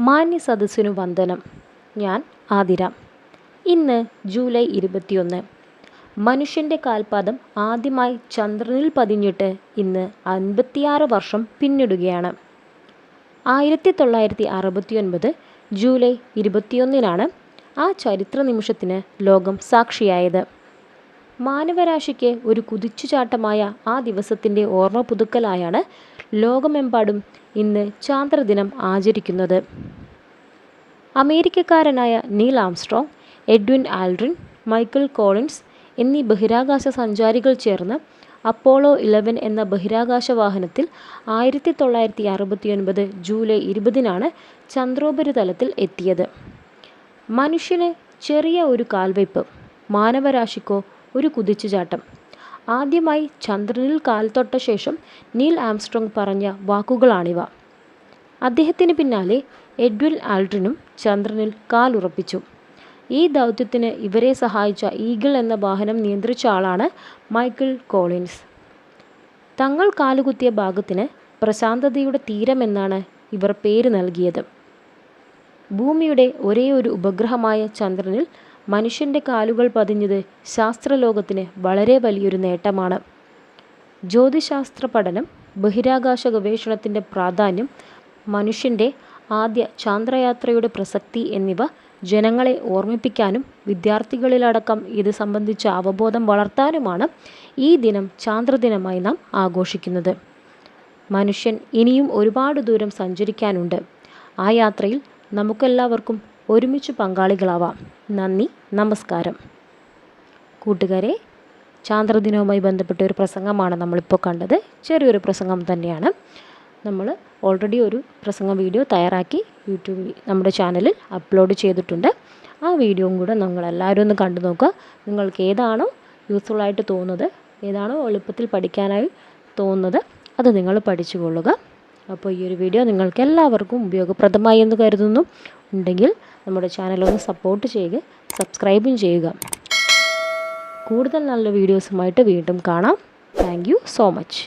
മാന്യ സദസ്സിനു വന്ദനം. ഞാൻ ആതിര. ഇന്ന് ജൂലൈ ഇരുപത്തിയൊന്ന്. മനുഷ്യന്റെ കാൽപാദം ആദ്യമായി ചന്ദ്രനിൽ പതിഞ്ഞിട്ട് ഇന്ന് അൻപത്തിയാറ് വർഷം പിന്നിടുകയാണ്. ആയിരത്തി തൊള്ളായിരത്തി അറുപത്തിയൊൻപത് ജൂലൈ ഇരുപത്തിയൊന്നിനാണ് ആ ചരിത്ര നിമിഷത്തിന് ലോകം സാക്ഷിയായത്. മാനവരാശിക്ക് ഒരു കുതിച്ചുചാട്ടമായ ആ ദിവസത്തിന്റെ ഓർമ്മ പുതുക്കലായാണ് ലോകമെമ്പാടും ഇന്ന് ചാന്ദ്രദിനം ആചരിക്കുന്നത്. അമേരിക്കക്കാരനായ Neil Armstrong Edwin Aldrin Michael Collins എന്നീ ബഹിരാകാശ സഞ്ചാരികൾ ചേർന്ന് അപ്പോളോ ഇലവൻ എന്ന ബഹിരാകാശ വാഹനത്തിൽ ആയിരത്തി തൊള്ളായിരത്തി അറുപത്തിയൊൻപത് ജൂലൈ ഇരുപതിനാണ് ചന്ദ്രോപരിതലത്തിൽ എത്തിയത്. മനുഷ്യന് ചെറിയ ഒരു കാൽവയ്പ് മാനവരാശിക്കോ ഒരു കുതിച്ചുചാട്ടം. ആദ്യമായി ചന്ദ്രനിൽ കാൽ തൊട്ട ശേഷം നീൽ ആംസ്ട്രോങ് പറഞ്ഞ വാക്കുകളാണിവ. അദ്ദേഹത്തിന് പിന്നാലെ എഡ്വിൻ ആൽഡ്രിനും ചന്ദ്രനിൽ കാലുറപ്പിച്ചു ഈ ദൗത്യത്തിന് ഇവരെ സഹായിച്ച ഈഗിൾ എന്ന വാഹനം നിയന്ത്രിച്ച ആളാണ് മൈക്കിൾ കോളിൻസ്. തങ്ങൾ കാലുകുത്തിയ ഭാഗത്തിന് പ്രശാന്തതയുടെ തീരമെന്നാണ് ഇവർ പേര് നൽകിയത്. ഭൂമിയുടെ ഒരേ ഒരു ഉപഗ്രഹമായ ചന്ദ്രനിൽ മനുഷ്യന്റെ കാലുകൾ പതിഞ്ഞത് ശാസ്ത്രലോകത്തിന് വളരെ വലിയൊരു നേട്ടമാണ്. ജ്യോതിശാസ്ത്ര പഠനം ബഹിരാകാശ ഗവേഷണത്തിന്റെ പ്രാധാന്യം മനുഷ്യന്റെ ആദ്യ ചാന്ദ്രയാത്രയുടെ പ്രസക്തി എന്നിവ ജനങ്ങളെ ഓർമ്മിപ്പിക്കാനും വിദ്യാർത്ഥികളിലടക്കം ഇത് സംബന്ധിച്ച അവബോധം വളർത്താനുമാണ് ഈ ദിനം ചാന്ദ്രദിനമായി നാം ആഘോഷിക്കുന്നത്. മനുഷ്യൻ ഇനിയും ഒരുപാട് ദൂരം സഞ്ചരിക്കാനുണ്ട്. ആ യാത്രയിൽ നമുക്കെല്ലാവർക്കും ഒരുമിച്ച് പങ്കാളികളാവാം. നന്ദി നമസ്കാരം. കൂട്ടുകാരെ ചാന്ദ്രദിനവുമായി ബന്ധപ്പെട്ട ഒരു പ്രസംഗമാണ് നമ്മളിപ്പോൾ കണ്ടത്. ചെറിയൊരു പ്രസംഗം തന്നെയാണ്. നമ്മൾ ഓൾറെഡി ഒരു പ്രസംഗ വീഡിയോ തയ്യാറാക്കി യൂട്യൂബിൽ നമ്മുടെ ചാനലിൽ അപ്ലോഡ് ചെയ്തിട്ടുണ്ട്. ആ വീഡിയോയും കൂടെ നിങ്ങളെല്ലാവരും ഒന്ന് കണ്ടു നോക്കുക. നിങ്ങൾക്ക് ഏതാണോ യൂസ്ഫുൾ ആയിട്ട് തോന്നുന്നത് ഏതാണോ എളുപ്പത്തിൽ പഠിക്കാനായി തോന്നുന്നത് അത് നിങ്ങൾ പഠിച്ചു കൊള്ളുക. അപ്പോൾ ഈ ഒരു വീഡിയോ നിങ്ങൾക്ക് എല്ലാവർക്കും ഉപയോഗപ്രദമായി എന്ന് കരുതുന്നു. ഉണ്ടെങ്കിൽ നമ്മുടെ ചാനലൊന്ന് സപ്പോർട്ട് ചെയ്യുക സബ്സ്ക്രൈബും ചെയ്യുക. കൂടുതൽ നല്ല വീഡിയോസുമായിട്ട് വീണ്ടും കാണാം. Thank so much